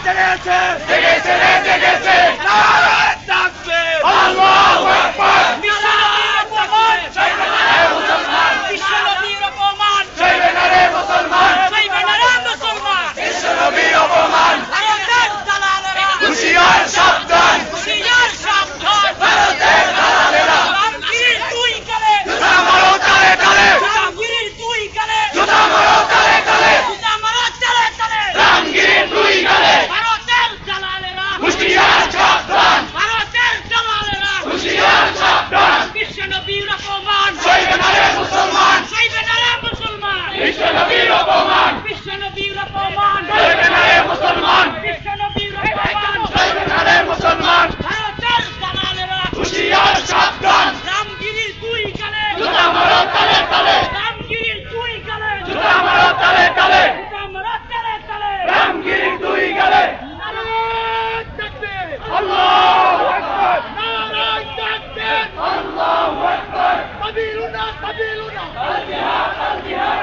الثلاثة. মুসলমান। শহীদ নারে মুসলমান। শহীদ নারে মুসলমান। বিশ্ব নবীর অপমান। বিশ্ব নবীর অপমান। kabiluda! Al jihad! Al!